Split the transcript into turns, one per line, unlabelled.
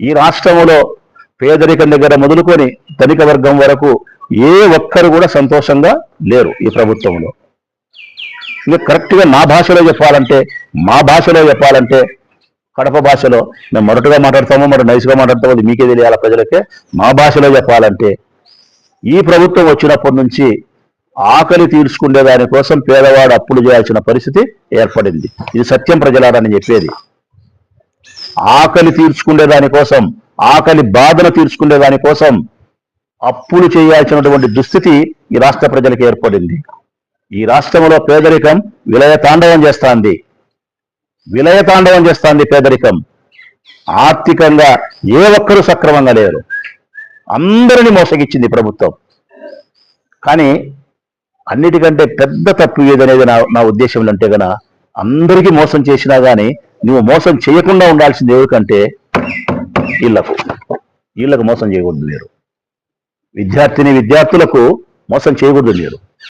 ఈ రాష్ట్రంలో పేదరికం దగ్గర మొదలుకొని ధనిక వర్గం వరకు ఏ ఒక్కరు కూడా సంతోషంగా లేరు ఈ ప్రభుత్వంలో. ఇంకా కరెక్ట్గా నా భాషలో చెప్పాలంటే మా భాషలో చెప్పాలంటే కడప భాషలో మేము మొదటగా మాట్లాడతామో మరి నైస్గా మాట్లాడతామో అది మీకే తెలియాలి ప్రజలకే. మా భాషలో చెప్పాలంటే ఈ ప్రభుత్వం వచ్చినప్పటి నుంచి ఆకలి తీర్చుకునే దానికోసం పేదవాడు అప్పులు చేయాల్సిన పరిస్థితి ఏర్పడింది. ఇది సత్యం ప్రజలాడని చెప్పేది. ఆకలి తీర్చుకునే దానికోసం ఆకలి బాధను తీర్చుకునే దానికోసం అప్పులు చేయాల్సినటువంటి దుస్థితి ఈ రాష్ట్ర ప్రజలకు ఏర్పడింది. ఈ రాష్ట్రంలో పేదరికం విలయ తాండవం చేస్తాంది. విలయ తాండవం చేస్తాంది పేదరికం. ఆర్థికంగా ఏ ఒక్కరూ సక్రమంగా లేరు. అందరిని మోసగిచ్చింది ప్రభుత్వం. కానీ అన్నిటికంటే పెద్ద తప్పు ఏదనేది నా నా ఉద్దేశం అంటే గన అందరికీ మోసం చేసినా కానీ నువ్వు మోసం చేయకుండా ఉండాల్సింది ఎవరికంటే వీళ్ళకు. వీళ్ళకు మోసం చేయకూడదు మీరు. విద్యార్థిని విద్యార్థులకు మోసం చేయకూడదు మీరు.